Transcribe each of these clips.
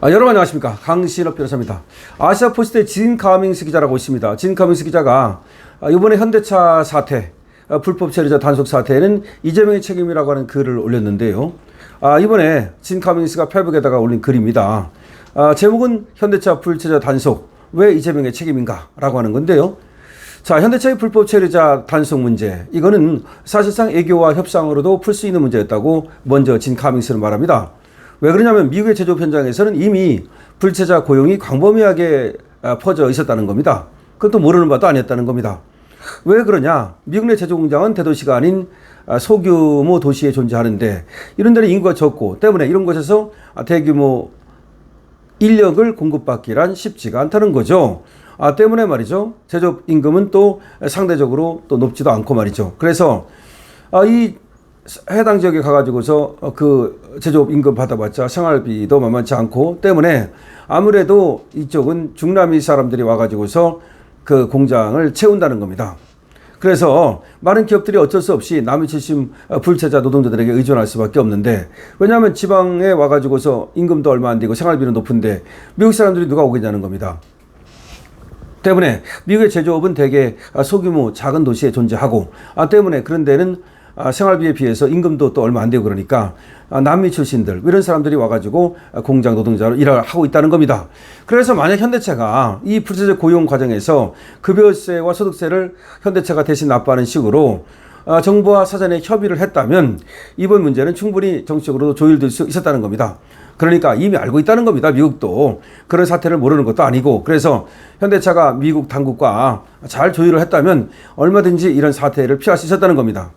아, 여러분 안녕하십니까 강신업 변호사입니다. 아시아 포스트의 진 카밍스 기자라고 있습니다. 진 카밍스 기자가 아, 이번에 현대차 사태 아, 불법 체류자 단속 사태에는 이재명의 책임이라고 하는 글을 올렸는데요. 아, 이번에 진 카밍스가 페북에다가 올린 글입니다. 아, 제목은 현대차 불체자 단속 왜 이재명의 책임인가라고 하는 건데요. 자, 현대차의 불법 체류자 단속 문제. 이거는 사실상 애교와 협상으로도 풀 수 있는 문제였다고 먼저 진 카밍스는 말합니다. 왜 그러냐면 미국의 제조업 현장에서는 이미 불체자 고용이 광범위하게 아, 퍼져 있었다는 겁니다. 그것도 모르는 바도 아니었다는 겁니다. 왜 그러냐? 미국 내 제조 공장은 대도시가 아닌 아, 소규모 도시에 존재하는데 이런 데는 인구가 적고 때문에 이런 곳에서 아, 대규모 인력을 공급받기란 쉽지가 않다는 거죠. 아, 때문에 말이죠. 제조업 임금은 또 상대적으로 또 높지도 않고 말이죠. 그래서 아, 이 해당 지역에 가가지고서 어, 그 제조업 임금 받아봤자 생활비도 만만치 않고 때문에 아무래도 이쪽은 중남미 사람들이 와가지고서 그 공장을 채운다는 겁니다. 그래서 많은 기업들이 어쩔 수 없이 남의 출신 어, 불체자 노동자들에게 의존할 수밖에 없는데 왜냐하면 지방에 와가지고서 임금도 얼마 안 되고 생활비는 높은데 미국 사람들이 누가 오겠냐는 겁니다. 때문에 미국의 제조업은 대개 아, 소규모 작은 도시에 존재하고 아 때문에 그런 데는 아, 생활비에 비해서 임금도 또 얼마 안 되고 그러니까 아, 남미 출신들 이런 사람들이 와가지고 아, 공장 노동자로 일을 하고 있다는 겁니다. 그래서 만약 현대차가 이 불체제 고용 과정에서 급여세와 소득세를 현대차가 대신 납부하는 식으로 아, 정부와 사전에 협의를 했다면 이번 문제는 충분히 정치적으로도 조율될 수 있었다는 겁니다. 그러니까 이미 알고 있다는 겁니다. 미국도 그런 사태를 모르는 것도 아니고 그래서 현대차가 미국 당국과 잘 조율을 했다면 얼마든지 이런 사태를 피할 수 있었다는 겁니다.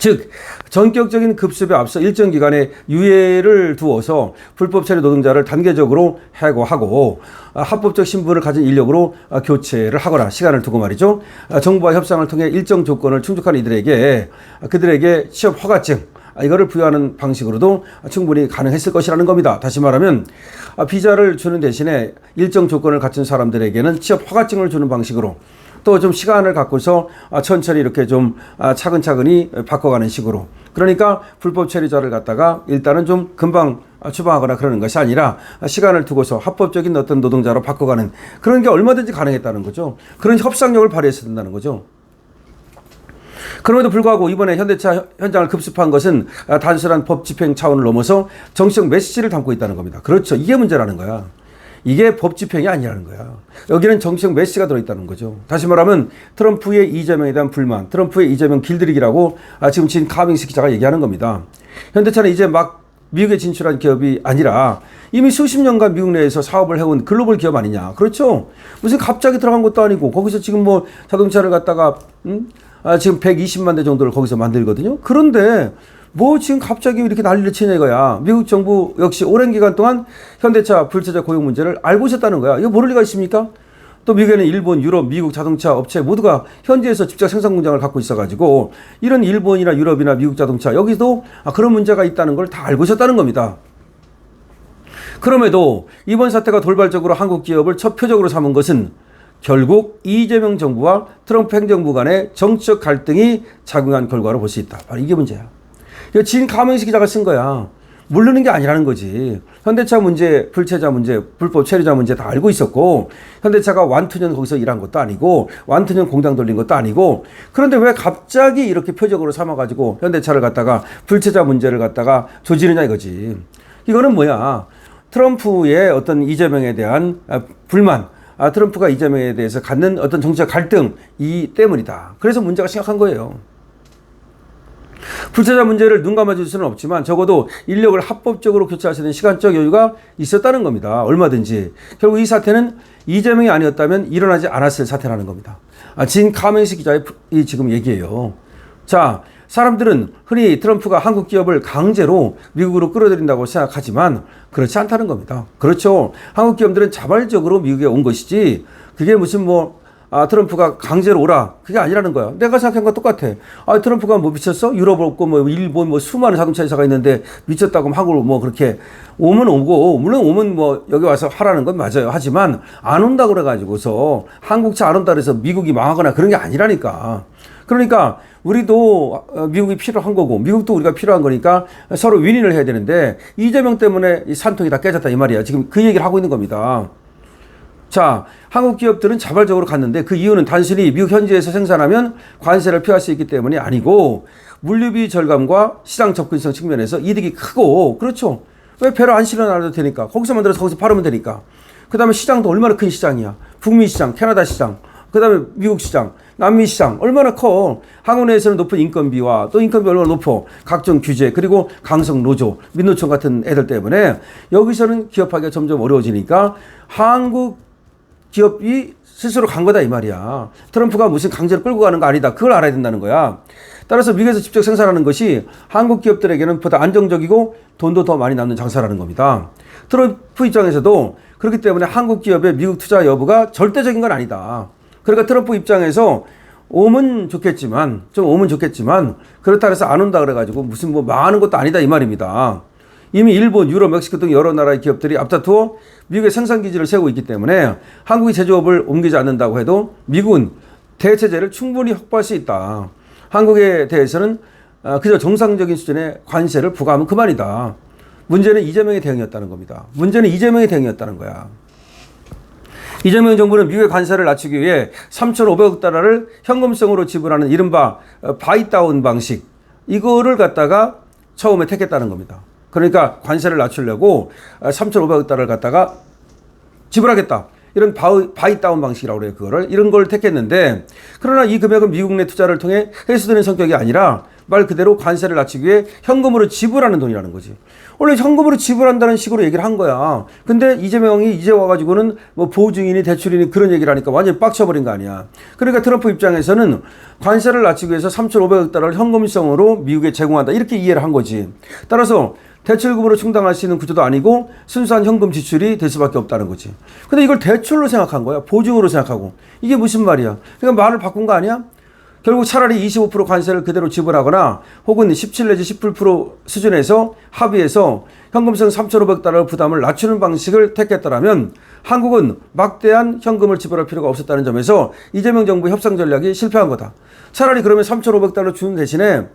즉 전격적인 급습에 앞서 일정 기간의 유예를 두어서 불법 체류 노동자를 단계적으로 해고하고 아, 합법적 신분을 가진 인력으로 아, 교체를 하거나 시간을 두고 말이죠. 아, 정부와 협상을 통해 일정 조건을 충족한 이들에게 아, 그들에게 취업 허가증 아, 이거를 부여하는 방식으로도 충분히 가능했을 것이라는 겁니다. 다시 말하면 아, 비자를 주는 대신에 일정 조건을 갖춘 사람들에게는 취업 허가증을 주는 방식으로 또좀 시간을 갖고서 아, 천천히 이렇게 좀 아, 차근차근히 바꿔가는 식으로 그러니까 불법 체류자를 갖다가 일단은 좀 금방 아, 추방하거나 그러는 것이 아니라 시간을 두고서 합법적인 어떤 노동자로 바꿔가는 그런 게 얼마든지 가능했다는 거죠. 그런 협상력을 발휘했어야 된다는 거죠. 그럼에도 불구하고 이번에 현대차 현장을 급습한 것은 아, 단순한 법 집행 차원을 넘어서 정치적 메시지를 담고 있다는 겁니다. 그렇죠. 이게 문제라는 거야. 이게 법 집행이 아니라는 거야. 여기는 정치적 메시지가 들어있다는 거죠. 다시 말하면 트럼프의 이재명에 대한 불만, 트럼프의 이재명 길들이기라고 아, 지금 진 카밍스 기자가 얘기하는 겁니다. 현대차는 이제 막 미국에 진출한 기업이 아니라 이미 수십 년간 미국 내에서 사업을 해온 글로벌 기업 아니냐. 그렇죠. 무슨 갑자기 들어간 것도 아니고 거기서 지금 뭐 자동차를 갖다가 음? 아, 지금 120만 대 정도를 거기서 만들거든요. 그런데 뭐 지금 갑자기 이렇게 난리를 치냐 이거야. 미국 정부 역시 오랜 기간 동안 현대차 불체자 고용 문제를 알고 있었다는 거야. 이거 모를 리가 있습니까? 또 미국에는 일본, 유럽, 미국 자동차 업체 모두가 현지에서 직접 생산 공장을 갖고 있어가지고 이런 일본이나 유럽이나 미국 자동차 여기도 아, 그런 문제가 있다는 걸 다 알고 있었다는 겁니다. 그럼에도 이번 사태가 돌발적으로 한국 기업을 첫 표적으로 삼은 것은 결국 이재명 정부와 트럼프 행정부 간의 정치적 갈등이 작용한 결과로 볼 수 있다. 바로 이게 문제야. 진 가명식 기자가 쓴 거야. 모르는 게 아니라는 거지. 현대차 문제, 불체자 문제, 불법 체류자 문제 다 알고 있었고, 현대차가 완투년 거기서 일한 것도 아니고, 완투년 공장 돌린 것도 아니고, 그런데 왜 갑자기 이렇게 표적으로 삼아가지고 현대차를 갖다가 불체자 문제를 갖다가 조지느냐 이거지. 이거는 뭐야. 트럼프의 어떤 이재명에 대한 아, 불만, 아, 트럼프가 이재명에 대해서 갖는 어떤 정치적 갈등, 이 때문이다. 그래서 문제가 심각한 거예요. 불체자 문제를 눈 감아줄 수는 없지만 적어도 인력을 합법적으로 교체할 수 있는 시간적 여유가 있었다는 겁니다. 얼마든지. 결국 이 사태는 이재명이 아니었다면 일어나지 않았을 사태라는 겁니다. 아, 진 카멘시 기자의 이 지금 얘기예요. 자, 사람들은 흔히 트럼프가 한국 기업을 강제로 미국으로 끌어들인다고 생각하지만 그렇지 않다는 겁니다. 그렇죠. 한국 기업들은 자발적으로 미국에 온 것이지 그게 무슨 뭐 아, 트럼프가 강제로 오라. 그게 아니라는 거야. 내가 생각한 거 똑같아. 아, 트럼프가 뭐 미쳤어? 유럽 없고 뭐 일본 뭐 수많은 자동차 회사가 있는데 미쳤다고 하면 한국으로 뭐 그렇게 오면 오고, 물론 오면 뭐 여기 와서 하라는 건 맞아요. 하지만 안 온다 그래가지고서 한국차 안 온다 그래서 미국이 망하거나 그런 게 아니라니까. 그러니까 우리도 어, 미국이 필요한 거고 미국도 우리가 필요한 거니까 서로 윈윈을 해야 되는데 이재명 때문에 이 산통이 다 깨졌다 이 말이야. 지금 그 얘기를 하고 있는 겁니다. 자, 한국 기업들은 자발적으로 갔는데 그 이유는 단순히 미국 현지에서 생산하면 관세를 피할 수 있기 때문이 아니고 물류비 절감과 시장 접근성 측면에서 이득이 크고 그렇죠. 왜 배를 안 실어 놔도 되니까 거기서 만들어서 거기서 팔으면 되니까. 그다음에 시장도 얼마나 큰 시장이야. 북미 시장, 캐나다 시장, 그 다음에 미국 시장, 남미 시장 얼마나 커. 한국 내에서는 높은 인건비와 또 인건비 얼마나 높어. 각종 규제 그리고 강성 노조, 민노총 같은 애들 때문에 여기서는 기업하기가 점점 어려워지니까 한국 기업이 스스로 간 거다 이 말이야. 트럼프가 무슨 강제로 끌고 가는 거 아니다. 그걸 알아야 된다는 거야. 따라서 미국에서 직접 생산하는 것이 한국 기업들에게는 보다 안정적이고 돈도 더 많이 남는 장사라는 겁니다. 트럼프 입장에서도 그렇기 때문에 한국 기업의 미국 투자 여부가 절대적인 건 아니다. 그러니까 트럼프 입장에서 오면 좋겠지만 좀 오면 좋겠지만 그렇다 해서 안 온다 그래가지고 무슨 뭐 망하는 것도 아니다 이 말입니다. 이미 일본, 유럽, 멕시코 등 여러 나라의 기업들이 앞다투어 미국의 생산 기지를 세우고 있기 때문에 한국이 제조업을 옮기지 않는다고 해도 미국은 대체제를 충분히 확보할 수 있다. 한국에 대해서는 아, 그저 정상적인 수준의 관세를 부과하면 그만이다. 문제는 이재명의 대응이었다는 겁니다. 문제는 이재명의 대응이었다는 거야. 이재명 정부는 미국의 관세를 낮추기 위해 3,500억 달러를 현금성으로 지불하는 이른바 어, 바이다운 방식 이거를 갖다가 처음에 택했다는 겁니다. 그러니까 관세를 낮추려고 3,500억 달러를 갖다가 지불하겠다. 이런 바이, 바이다운 방식이라고 그래요. 그거를. 이런 걸 택했는데 그러나 이 금액은 미국 내 투자를 통해 회수되는 성격이 아니라 말 그대로 관세를 낮추기 위해 현금으로 지불하는 돈이라는 거지. 원래 현금으로 지불한다는 식으로 얘기를 한 거야. 근데 이재명이 이제 와가지고는 뭐 보증이니 대출이니 그런 얘기를 하니까 완전히 빡쳐버린 거 아니야. 그러니까 트럼프 입장에서는 관세를 낮추기 위해서 3,500억 달러를 현금성으로 미국에 제공한다. 이렇게 이해를 한 거지. 따라서 대출금으로 충당할 수 있는 구조도 아니고 순수한 현금 지출이 될 수밖에 없다는 거지. 근데 이걸 대출로 생각한 거야. 보증으로 생각하고. 이게 무슨 말이야? 그러니까 말을 바꾼 거 아니야? 결국 차라리 25% 관세를 그대로 지불하거나 혹은 17 내지 18% 수준에서 합의해서 현금성 3,500달러 부담을 낮추는 방식을 택했더라면 한국은 막대한 현금을 지불할 필요가 없었다는 점에서 이재명 정부 협상 전략이 실패한 거다. 차라리 그러면 3,500달러 주는 대신에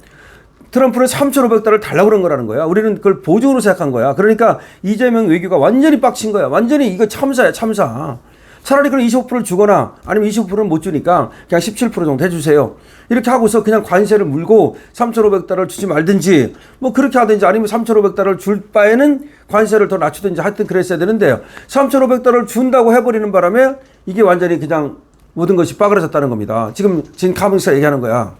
트럼프는 3,500달러를 달라고 그런 거라는 거야. 우리는 그걸 보증으로 생각한 거야. 그러니까 이재명 외교가 완전히 빡친 거야. 완전히 이거 참사야, 참사. 차라리 그럼 25%를 주거나 아니면 25%는 못 주니까 그냥 17% 정도 해주세요. 이렇게 하고서 그냥 관세를 물고 3,500달러를 주지 말든지 뭐 그렇게 하든지 아니면 3,500달러를 줄 바에는 관세를 더 낮추든지 하여튼 그랬어야 되는데요. 3,500달러를 준다고 해버리는 바람에 이게 완전히 그냥 모든 것이 빠그러졌다는 겁니다. 지금 지금 카문스가 얘기하는 거야.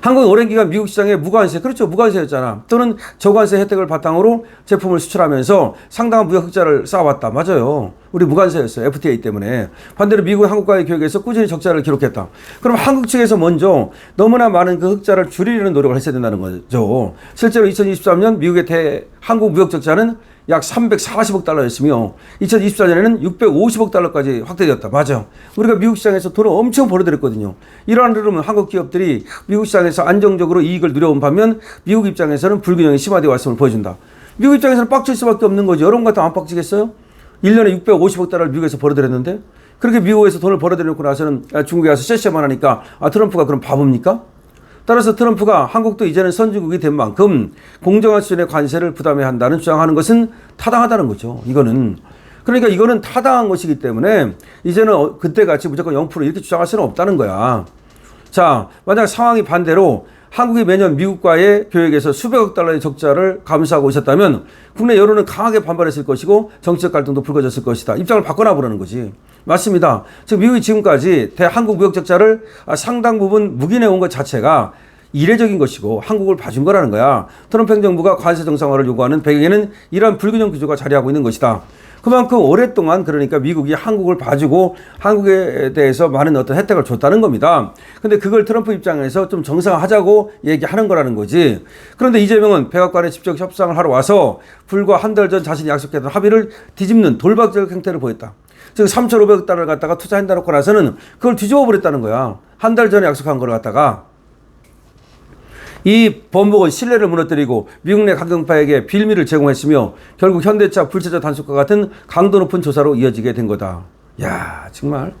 한국이 오랜 기간 미국 시장에 무관세, 그렇죠. 무관세였잖아. 또는 저관세 혜택을 바탕으로 제품을 수출하면서 상당한 무역 흑자를 쌓아왔다. 맞아요. 우리 무관세였어요. FTA 때문에. 반대로 미국은 한국과의 교역에서 꾸준히 적자를 기록했다. 그럼 한국 측에서 먼저 너무나 많은 그 흑자를 줄이려는 노력을 했어야 된다는 거죠. 실제로 2023년 미국의 대 한국 무역 적자는 약 340억 달러였으며 2024년에는 650억 달러까지 확대되었다. 맞아. 우리가 미국 시장에서 돈을 엄청 벌어들였거든요. 이러한 흐름은 한국 기업들이 미국 시장에서 안정적으로 이익을 누려온 반면 미국 입장에서는 불균형이 심화되어 왔음을 보여준다. 미국 입장에서는 빡칠 수밖에 없는 거죠. 여러분 같으면 안 빡치겠어요? 1년에 650억 달러를 미국에서 벌어들였는데 그렇게 미국에서 돈을 벌어들여놓고 나서는 중국에 가서 쎄쎄만 하니까 아 트럼프가 그럼 바보입니까? 따라서 트럼프가 한국도 이제는 선진국이 된 만큼 공정한 수준의 관세를 부담해야 한다는 주장하는 것은 타당하다는 거죠. 이거는. 그러니까 이거는 타당한 것이기 때문에 이제는 어, 그때 같이 무조건 0% 이렇게 주장할 수는 없다는 거야. 자, 만약 상황이 반대로 한국이 매년 미국과의 교역에서 수백억 달러의 적자를 감수하고 있었다면 국내 여론은 강하게 반발했을 것이고 정치적 갈등도 불거졌을 것이다. 입장을 바꿔놔 보라는 거지. 맞습니다. 즉 미국이 지금까지 대한국 무역 적자를 상당 부분 묵인해 온 것 자체가 이례적인 것이고 한국을 봐준 거라는 거야. 트럼프 행정부가 관세 정상화를 요구하는 배경에는 이러한 불균형 구조가 자리하고 있는 것이다. 그만큼 오랫동안 그러니까 미국이 한국을 봐주고 한국에 대해서 많은 어떤 혜택을 줬다는 겁니다. 근데 그걸 트럼프 입장에서 좀 정상화하자고 얘기하는 거라는 거지. 그런데 이재명은 백악관에 직접 협상을 하러 와서 불과 한 달 전 자신이 약속했던 합의를 뒤집는 돌박적 행태를 보였다. 즉 3,500억 달러를 갖다가 투자한다놓고 나서는 그걸 뒤집어 버렸다는 거야. 한 달 전에 약속한 걸 갖다가 이 범복은 신뢰를 무너뜨리고 미국 내 강경파에게 빌미를 제공했으며 결국 현대차 불체자 단속과 같은 강도 높은 조사로 이어지게 된 거다. 야 정말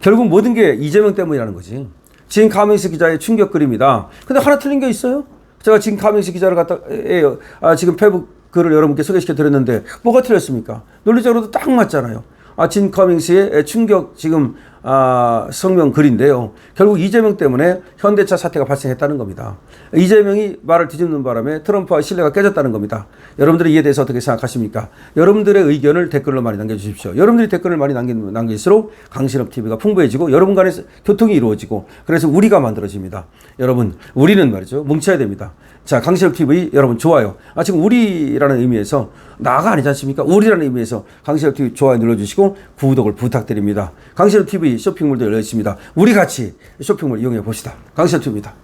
결국 모든 게 이재명 때문이라는 거지. 진 가명식 기자의 충격 글입니다. 근데 하나 틀린 게 있어요? 제가 진 가명식 기자를 갖다 에, 아, 지금 페북 글을 여러분께 소개시켜 드렸는데 뭐가 틀렸습니까? 논리적으로도 딱 맞잖아요. 아, 진 커밍스의 충격 지금 아, 성명 글인데요. 결국 이재명 때문에 현대차 사태가 발생했다는 겁니다. 이재명이 말을 뒤집는 바람에 트럼프와 신뢰가 깨졌다는 겁니다. 여러분들이 이에 대해서 어떻게 생각하십니까? 여러분들의 의견을 댓글로 많이 남겨주십시오. 여러분들이 댓글을 많이 남기, 남길수록 강신업 TV가 풍부해지고 여러분 간의 교통이 이루어지고 그래서 우리가 만들어집니다. 여러분, 우리는 말이죠. 뭉쳐야 됩니다. 자, 강신업 TV 여러분 좋아요. 아, 지금 우리라는 의미에서 나가 아니지 않습니까? 우리라는 의미에서 강신업 TV 좋아요 눌러주시고 구독을 부탁드립니다. 강신업 TV 쇼핑몰도 열려 있습니다. 우리 같이 쇼핑몰 이용해 봅시다. 강신업 TV입니다.